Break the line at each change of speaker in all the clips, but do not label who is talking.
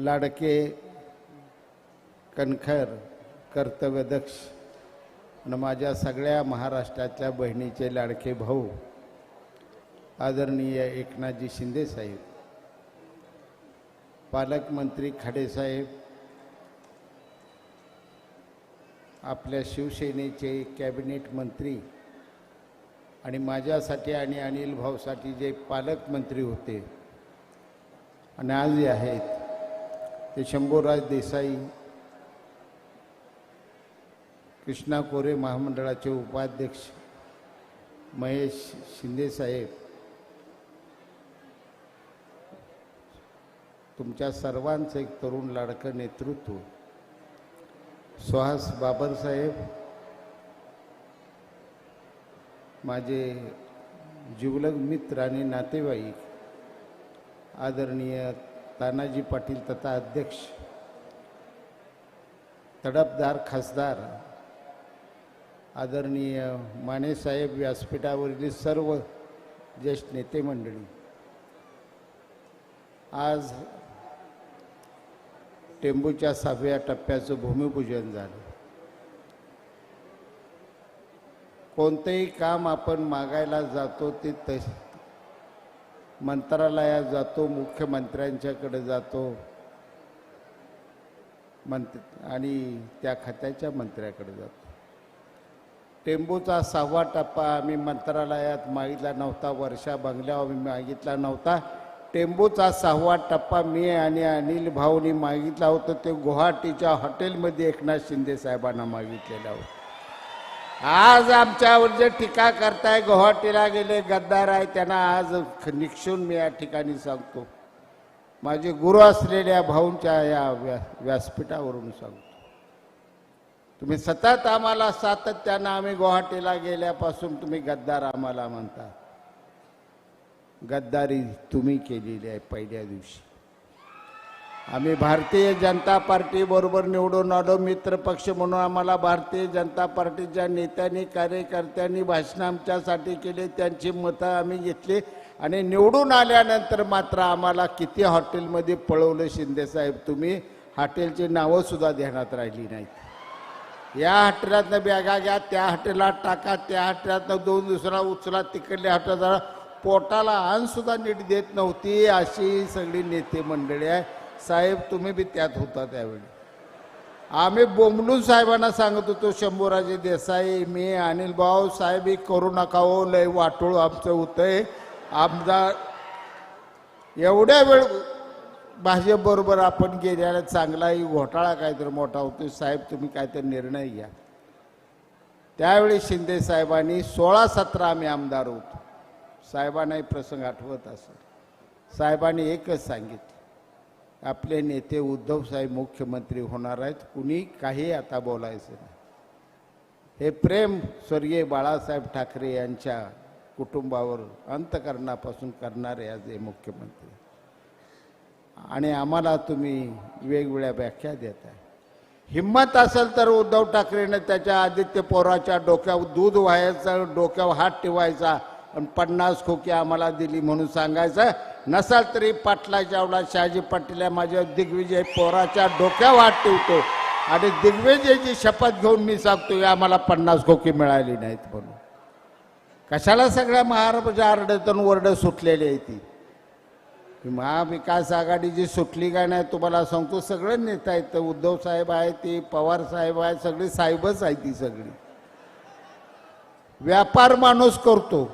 लाडके कणखर कर्तव्यदक्ष आणि माझ्या सगळ्या महाराष्ट्रातल्या बहिणीचे लाडके भाऊ आदरणीय एकनाथजी शिंदे साहेब पालकमंत्री खाडेसाहेब आपल्या शिवसेनेचे कॅबिनेट मंत्री आणि माझ्यासाठी आणि अनिल भाऊसाठी जे पालकमंत्री होते आणि आजही आहेत ते शंभूराज देसाई कृष्णा कोरे महामंडळाचे उपाध्यक्ष महेश शिंदेसाहेब तुमच्या सर्वांचं एक तरुण लाडकं नेतृत्व. सुहास बाबरसाहेब माझे जिवलग मित्र आणि नातेवाईक आदरणीय तानाजी पाटील तथा अध्यक्ष तडपदार खासदार आदरणीय मानेसाहेब व्यासपीठावरील सर्व ज्येष्ठ नेते मंडळी आज टेंबूच्या सहाव्या टप्प्याचं भूमिपूजन झालं. कोणतंही काम आपण मागायला जातो ते तस मंत्रालयात जातो मुख्यमंत्र्यांच्याकडे जातो. मंत्र आणि त्या खात्याच्या मंत्र्याकडे जातो. टेंबूचा सहावा टप्पा आम्ही मंत्रालयात मागितला नव्हता वर्षा बंगल्यावर आम्ही मागितला नव्हता. टेंबूचा सहावा टप्पा मी आणि अनिल भाऊनी मागितला होता ते गुवाहाटीच्या हॉटेलमध्ये एकनाथ शिंदे साहेबांना मागितलेला होता. आज आमच्यावर जे टीका करताय गुवाहाटीला गेले गद्दार आहे त्यांना आज निक्षून मी या ठिकाणी सांगतो. माझे गुरु असलेल्या भाऊंच्या या व्या व्यासपीठावरून सांगतो. तुम्ही सतत आम्हाला सातत्यानं आम्ही गुवाहाटीला गेल्यापासून तुम्ही गद्दार आम्हाला म्हणता. गद्दारी तुम्ही केलेली आहे पहिल्या दिवशी. आम्ही भारतीय जनता पार्टीबरोबर निवडून आलो मित्र पक्ष म्हणून आम्हाला भारतीय जनता पार्टीच्या नेत्यांनी कार्यकर्त्यांनी भाषण आमच्यासाठी केले त्यांची मतं आम्ही घेतली. आणि निवडून आल्यानंतर मात्र आम्हाला किती हॉटेलमध्ये पळवलं शिंदेसाहेब तुम्ही? हॉटेलची नावंसुद्धा देण्यात ध्यानात राहिली नाहीत. या हॉटेलातनं बॅगा घ्या त्या हॉटेलात टाका त्या हॉटेलातनं दोन दुसरा उचला तिकडल्या हॉटेलात पोटाला अन्नसुद्धा नीट देत नव्हती अशी सगळी नेते मंडळी आहे. साहेब तुम्ही बी त्यात होता त्यावेळी. आम्ही बोंबलून साहेबांना सांगत होतो शंभूराजे देसाई मी अनिल भाऊ साहेब ही करू नका हो लय वाटोळ आमचं होतंय. आमदार एवढ्या वेळ भाजपबरोबर आपण गेल्याला चांगलाही घोटाळा काहीतरी मोठा होतो साहेब तुम्ही काहीतरी निर्णय घ्या. त्यावेळी शिंदे साहेबांनी सोळा सतरा आम्ही आमदार होतो. साहेबांनाही प्रसंग आठवत असं साहेबांनी एकच सांगितलं. आपले नेते उद्धवसाहेब मुख्यमंत्री होणार आहेत. कुणी काही आता बोलायचं नाही. हे प्रेम स्वर्गीय बाळासाहेब ठाकरे यांच्या कुटुंबावर अंतकरणापासून करणारे आज हे मुख्यमंत्री. आणि आम्हाला तुम्ही वेगवेगळ्या व्याख्या देताय. हिंमत असेल तर उद्धव ठाकरेने त्याच्या आदित्य पोराच्या डोक्यावर दूध व्हायचं डोक्यावर हात ठेवायचा आणि पन्नास खोकी आम्हाला दिली म्हणून सांगायचं नसाल तरी पाटला जेवढा शहाजी पाटील आहे माझ्या दिग्विजय पोराच्या डोक्या वाट ठेवतो. आणि दिग्विजयची शपथ घेऊन मी सांगतो या आम्हाला पन्नास खोकी मिळाली नाहीत म्हणून. कशाला सगळ्या महाराज आरडतून वरड सुटलेली आहे ती? महाविकास आघाडी जी सुटली काय नाही तुम्हाला सांगतो सगळं नेता आहेत. उद्धव साहेब आहे ती पवार साहेब आहे सगळी साहेबच आहे ती सगळी. व्यापार माणूस करतो.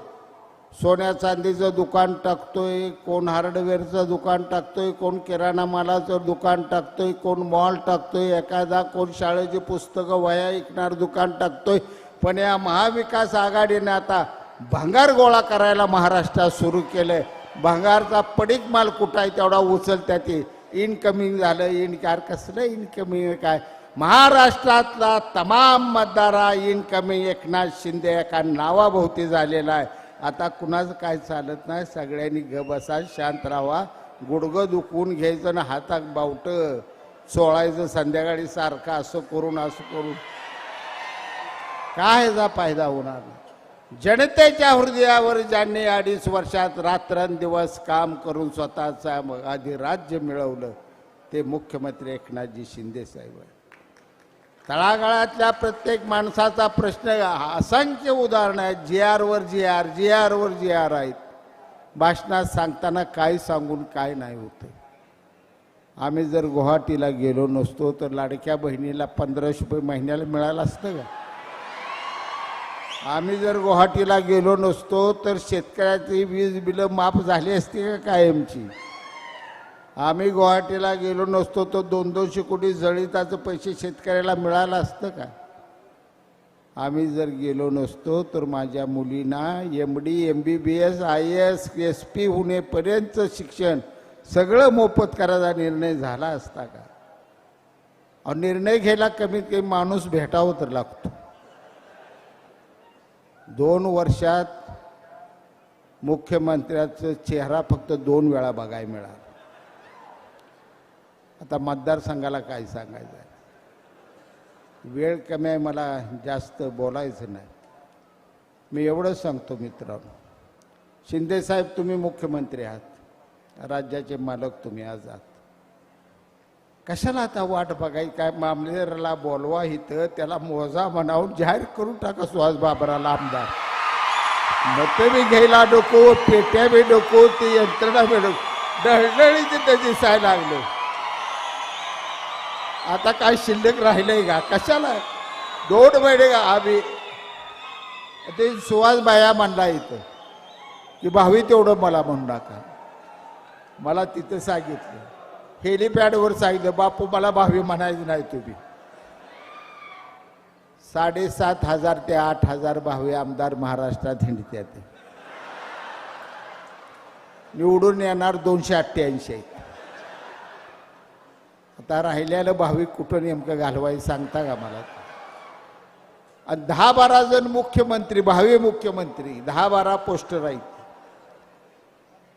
सोन्या चांदीचं दुकान टाकतोय कोण हार्डवेअरचं दुकान टाकतोय कोण किराणा मालाचं दुकान टाकतोय कोण मॉल टाकतोय एखादा कोण शाळेची पुस्तकं वया ऐकणार दुकान टाकतोय. पण या महाविकास आघाडीने आता भंगार गोळा करायला महाराष्ट्रात सुरू केलंय. भंगारचा पडीक माल कुठं आहे तेवढा उचलत्या ते. इनकमिंग झालं इनकार कसलं इनकमिंग काय? महाराष्ट्रातला तमाम मतदारा इनकमिंग एकनाथ शिंदे एका नावाभोवती झालेला आहे. आता कुणाचं काय चालत नाही सगळ्यांनी ग बसा शांत राहा. गुडगं दुखवून घ्यायचं ना हातात बावटं चोळायचं संध्याकाळी सारखं असं करून असं करून. काय याचा फायदा होणार जनतेच्या हृदयावर ज्यांनी अडीच वर्षात रात्रंदिवस काम करून स्वतःचा आधी राज्य मिळवलं ते मुख्यमंत्री एकनाथजी शिंदे साहेब आहे तळागाळातल्या प्रत्येक माणसाचा प्रश्न असंख्य उदाहरणं आहेत. जी आरवर जी आर जी आरवर जी आर आहेत. भाषणात सांगताना काय सांगून काय नाही होतं. आम्ही जर गुवाहाटीला गेलो नसतो तर लाडक्या बहिणीला पंधराशे रुपये महिन्याला मिळालं असतं का? आम्ही जर गुवाहाटीला गेलो नसतो तर शेतकऱ्याची वीज बिलं माफ झाली असती का कायमची? आम्ही गुवाहाटीला गेलो नसतो तर दोन दोनशे कोटी जळिताचं पैसे शेतकऱ्याला मिळालं असतं का? आम्ही जर गेलो नसतो तर माझ्या मुलींना M D M B B S I S S P होण्यापर्यंतचं शिक्षण सगळं मोफत करायचा निर्णय झाला असता का? निर्णय घ्यायला कमीत कमी माणूस भेटावं तर लागतो. दोन वर्षात मुख्यमंत्र्याचा चेहरा फक्त दोन वेळा बघायला मिळाला. आता मतदारसंघाला काय सांगायचं आहे? वेळ कमी आहे मला जास्त बोलायचं नाही. मी एवढंच सांगतो मित्रांनो. शिंदेसाहेब तुम्ही मुख्यमंत्री आहात. राज्याचे मालक तुम्ही आज आहात. कशाला आता वाट बघाय काय मामलेदाराला बोलवा इथं त्याला मोजा म्हणावून जाहीर करून टाका सुहास बाबराला आमदार. मतं बी घ्यायला नको पेट्या बी नको ते यंत्रणा बी नको. डळडळीचे ते दिसायला लागलं. आता काय शिल्लक राहिलंय का? कशाला? दोन महिने का आम्ही ते सुहास बाया म्हणला इथं की भावी तेवढं मला म्हणू नका. मला तिथं सांगितलं. हेलिपॅडवर सांगितलं बापू मला भावी म्हणायचं नाही तुम्ही. साडेसात हजार ते आठ हजार भावी आमदार महाराष्ट्रात हिंडत्यात. निवडून येणार दोनशे अठ्ठ्याऐंशी. आहेत आता राहिलेलं भाविक कुठं नेमकं घालवायचं सांगता का मला? आणि दहा बारा जण मुख्यमंत्री भावी मुख्यमंत्री दहा बारा पोस्टर आहेत.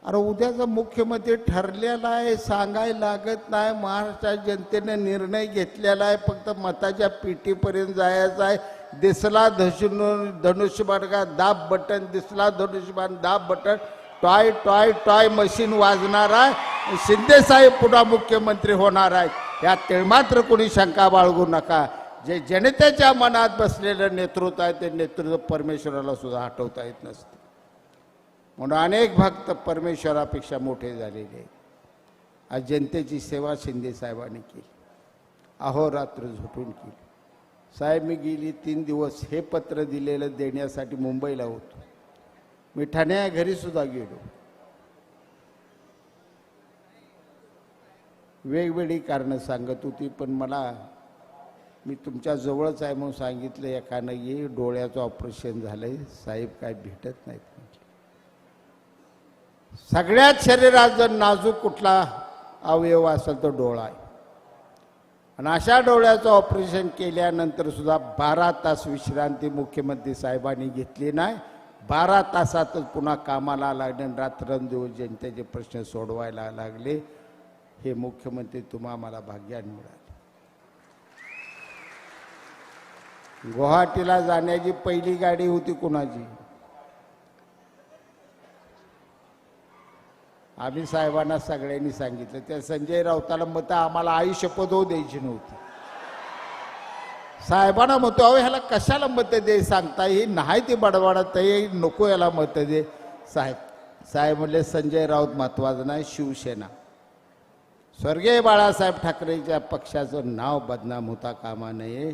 अरे उद्याचा मुख्यमंत्री ठरलेला आहे सांगायला लागत नाही महाराष्ट्र जनतेने निर्णय घेतलेला आहे फक्त मताच्या पेटीपर्यंत जायचं आहे. दिसला धनुष्य धनुष्यबाण का दाब बटन दिसला धनुष्यबाण दाब बटन. टॉय टॉय टॉय मशीन वाजणार आहे. शिंदे साहेब पुन्हा मुख्यमंत्री होणार आहेत. यात तिळमात्र कोणी शंका बाळगू नका. जे जनतेच्या मनात बसलेलं नेतृत्व आहे ते नेतृत्व परमेश्वराला सुद्धा हटवता येत नसतं. म्हणून अनेक भक्त परमेश्वरापेक्षा मोठे झालेले आहेत. आज जनतेची सेवा शिंदे साहेबांनी केली. अहोरात्र झोपून केली. साहेब मी गेली तीन दिवस हे पत्र दिलेलं देण्यासाठी मुंबईला होतो. मी ठाण्या घरीसुद्धा गेलो. वेगवेगळी कारणं सांगत होती पण मला मी तुमच्या जवळच आहे म्हणून सांगितलं एकानं ये डोळ्याचं ऑपरेशन झालंय साहेब काय भेटत नाहीत सगळ्यात शरीरात जर नाजूक कुठला अवयव असेल तो डोळा आहे. आणि अशा डोळ्याचं ऑपरेशन केल्यानंतर सुद्धा बारा तास विश्रांती मुख्यमंत्री साहेबांनी घेतली नाही. बारा तासातच पुन्हा कामाला लागले आणि रात्रंदिवस जनतेचे प्रश्न सोडवायला लागले. हे मुख्यमंत्री तुम्हा मला भाग्याने मिळाले. गुवाहाटीला जाण्याची पहिली गाडी होती कुणाची? आम्ही साहेबांना सगळ्यांनी सांगितलं त्या संजय राऊताला मतं आम्हाला आयुष्य पदव होऊ द्यायची नव्हती. साहेबांना म्हणतो अहो ह्याला कशाला मतं दे सांगता? ही नाही ती बडबडत हे नको याला मतं दे. साहेब साहेब म्हणले संजय राऊत महत्वाचं नाही शिवसेना. स्वर्गीय बाळासाहेब ठाकरेच्या पक्षाचं नाव बदनाम होता कामा नये.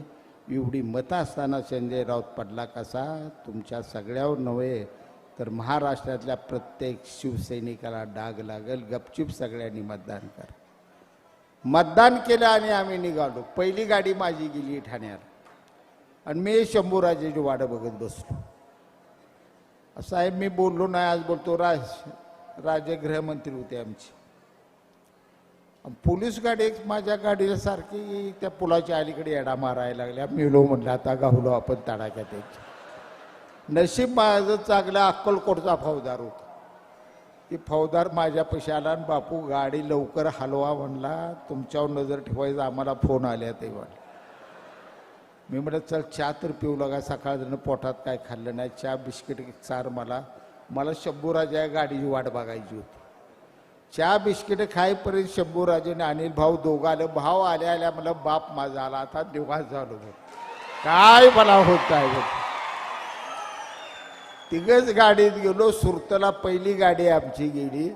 एवढी मतं असताना संजय राऊत पडला कसा? तुमच्या सगळ्यावर नव्हे तर महाराष्ट्रातल्या प्रत्येक शिवसैनिकाला डाग लागेल. गपचूप सगळ्यांनी मतदान कर. मतदान केलं आणि आम्ही निघालो. पहिली गाडी माझी गेली ठाण्याला. आणि मी शंभूराजेची वाट बघत बसलो. साहेब मी बोललो नाही आज बोलतो राज राज्य गृहमंत्री होते आमचे. पोलीस गाडी एक माझ्या गाडीला सारखी त्या पुलाच्या अलीकडे येडा मारायला लागल्या. मिलो म्हणलं आता गावलो आपण तडाख्यात यायची. नशीब माझं चांगलं अक्कलकोटचा फौजदार होता. ती फौजदार माझ्यापाशी आला आणि बापू गाडी लवकर हलवा म्हणला तुमच्यावर नजर ठेवायचं आम्हाला फोन आल्या ते म्हणलं मी म्हटलं चल चहा तर पिऊ लागा सकाळ पोटात काय खाल्लं नाही चहा बिस्किट चार मला. मला शंभूराजा या गाडीची वाट बघायची होती. चहा बिस्किट खाईपर्यंत शंभूराजे आणि अनिल भाऊ दोघं आलं भाव आल्या आल्या मला बाप माझा आला आता दिवस झालो काय मला होत आहे बघ. तिघच गाडीत गेलो सुरतला पहिली गाडी आमची गेली.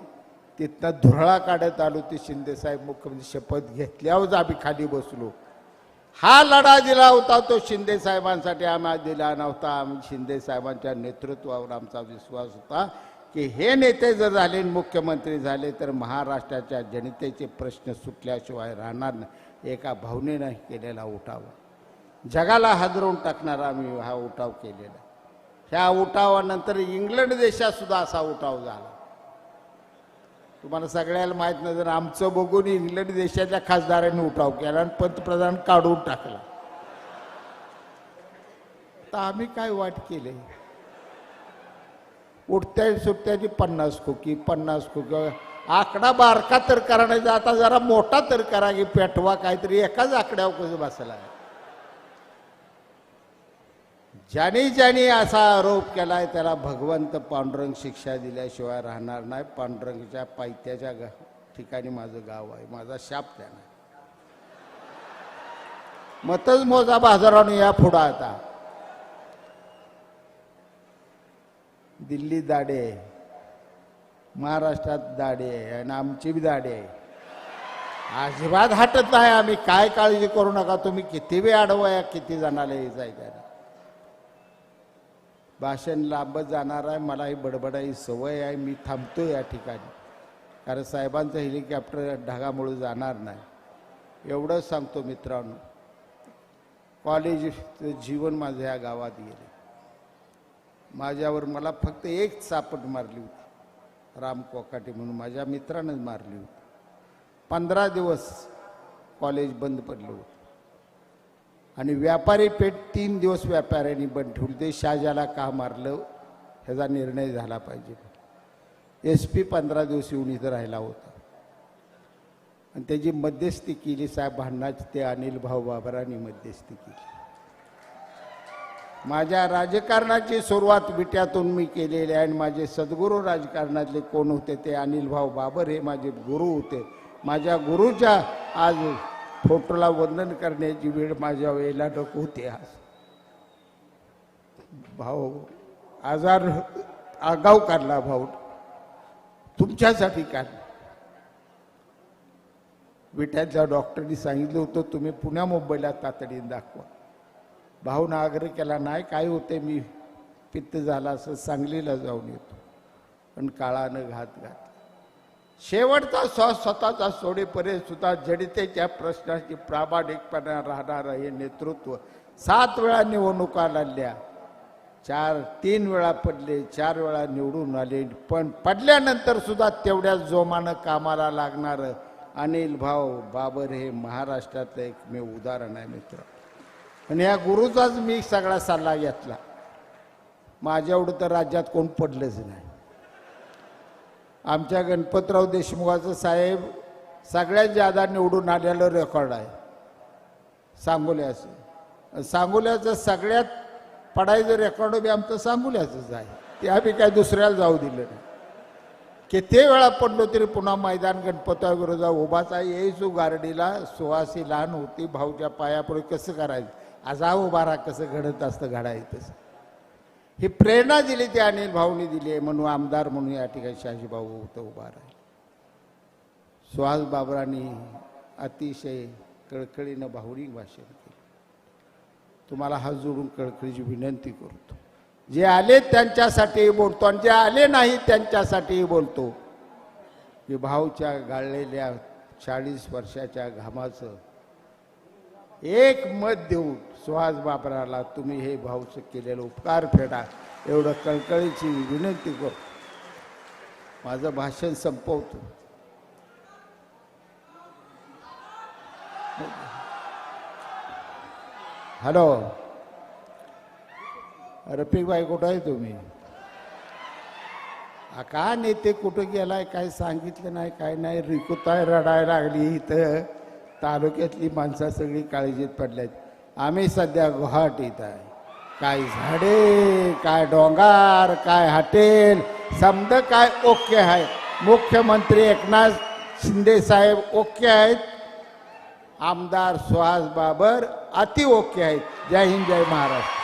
तिथनं धुरळा काढत आलो ते शिंदे साहेब मुख्यमंत्री शपथ घेतल्यावर आम्ही खाली बसलो. हा लढा दिला होता तो शिंदे साहेबांसाठी आम्हाला दिला नव्हता. आम्ही शिंदे साहेबांच्या नेतृत्वावर आमचा विश्वास होता. की हे नेते जर झाले मुख्यमंत्री झाले तर महाराष्ट्राच्या जनतेचे प्रश्न सुटल्याशिवाय राहणार नाही. एका भावनेनं केलेला उठाव. जगाला हादरवून टाकणारा आम्ही हा उठाव केलेला. ह्या उठावानंतर इंग्लंड देशात सुद्धा असा उठाव झाला. तुम्हाला सगळ्याला माहीत नाही जर आमचं बघून इंग्लंड देशाच्या खासदारांनी उठाव केला आणि पंतप्रधान काढून टाकला. तर आम्ही काय वाट केले? उठत्या सुटत्याची पन्नास खोकी पन्नास खोकी. आकडा बारका तर करायचा आता जरा मोठा तर करा की पेटवा काहीतरी. एकाच आकड्यावर कसं बसला? ज्याने ज्याने असा आरोप केलाय त्याला भगवंत पांडुरंग शिक्षा दिल्याशिवाय राहणार नाही. पांडुरंगच्या पायथ्याच्या गा ठिकाणी माझं गाव आहे. माझा शाप त्यानं. मतच मोजा बाजारानं या पुढं आता. दिल्ली दाडे आहे महाराष्ट्रात दाडे आहे आणि आमची बी दाडे. आहे अजिबात हटत नाही आम्ही. काय काळजी करू नका तुम्ही. किती वेळ अडवाया किती जणाला यायचं भाषण लांबत जाणार आहे. मला ही बडबडाई सवय आहे. मी थांबतो या ठिकाणी. कारण साहेबांचं हेलिकॉप्टर ढगामुळे जाणार नाही. एवढंच सांगतो मित्रांनो. कॉलेज जीवन माझं या गावात गेले. माझ्यावर मला फक्त एक चापट मारली होती. राम कोकाटे म्हणून माझ्या मित्रानंच मारली होती. पंधरा दिवस कॉलेज बंद पडलं होतं. आणि व्यापारी पेठ तीन दिवस व्यापाऱ्यांनी बंद ठेवली. ते शाहजाला का मारलं? ह्याचा निर्णय झाला पाहिजे. एस पी पंधरा दिवस येऊन इथं राहिला होता. आणि त्याची मध्यस्थी केली साहेब भांडणाची ते अनिल भाऊ बाबरांनी मध्यस्थी केली. माझ्या राजकारणाची सुरुवात विट्यातून मी केलेली आहे आणि माझे सद्गुरू राजकारणातले कोण होते ते अनिल भाऊ बाबर हे माझे गुरु होते. माझ्या गुरुच्या आज फोटोला वंदन करण्याची वेळ माझ्या वेळेला नको होते आज. भाऊ आजार आगाव काढला भाऊ. तुमच्यासाठी काढला. विट्याच्या डॉक्टरनी सांगितलं होतं तुम्ही पुण्या मुंबईला तातडीने दाखवा. भाऊ आग्रह केला नाही काय होते मी पित्त झाला असं सांगलीला जाऊन येतो. पण काळानं घात घात. शेवटचा श्वास स्वतःचा सोडेपर्यंत सुद्धा जडितेच्या प्रश्नाची प्रामाणिकपणा राहणारं हे नेतृत्व. सात वेळा निवडणुका लढल्या. चार तीन वेळा पडले चार वेळा निवडून आले. पण पडल्यानंतर सुद्धा तेवढ्याच जोमानं कामाला लागणारं अनिल भाऊ बाबर हे महाराष्ट्रातलं एकमेव उदाहरण आहे मित्र. आणि या गुरुचाच मी सगळा सल्ला घेतला. माझ्या एवढं तर राज्यात कोण पडलंच नाही. आमच्या गणपतराव देशमुखाचं साहेब सगळ्यात जादा निवडून आलेलं रेकॉर्ड आहे. सांगोल्याचं. सांगोल्याचं सगळ्यात पडायचं रेकॉर्ड बी आमचं सांगोल्याचंच आहे. ते आम्ही काय दुसऱ्याला जाऊ दिलं नाही. किती वेळा पडलो तरी पुन्हा मैदान गणपताविरोधात उभाचा आहे. येईसू गारडीला सुहासी लहान होती भाऊच्या पायापुढे कसं करायचं? आज हा उभारा कसं घडत असतं घडायचं. ही प्रेरणा दिली ती अनिल भाऊनी दिली आहे म्हणून आमदार म्हणून या ठिकाणी शहाजीभाऊ होतं उभा राहील. सुहास बाबरांनी अतिशय कळकळीनं भावनिक भाषण केलं. तुम्हाला हात जोडून कळकळीची विनंती करतो. जे आले त्यांच्यासाठीही बोलतो आणि जे आले नाही त्यांच्यासाठीही बोलतो. विभावच्या गाळलेल्या चाळीस वर्षाच्या घामाचं एक मत देऊन सुहास बाबराला तुम्ही हे भाऊचं केलेलं उपकार फेडा. एवढं कळकळीची विनंती करतो माझं भाषण संपवतो. हॅलो. रफिकबाई कुठं आहे तुम्ही? का नेते कुठं गेलाय? काय सांगितलं नाही काय नाही? रिकुताय रडायला लागली इथं. तालुक्यातली माणसं सगळी काळजीत पडल्यात. आम्ही सध्या गुवाहाटीत आहे. काय झाडे काय डोंगर काय हॉटेल समद काय ओके आहे. मुख्यमंत्री एकनाथ शिंदे साहेब ओके आहेत. आमदार सुहास बाबर अति ओके आहेत. जय हिंद जय महाराष्ट्र.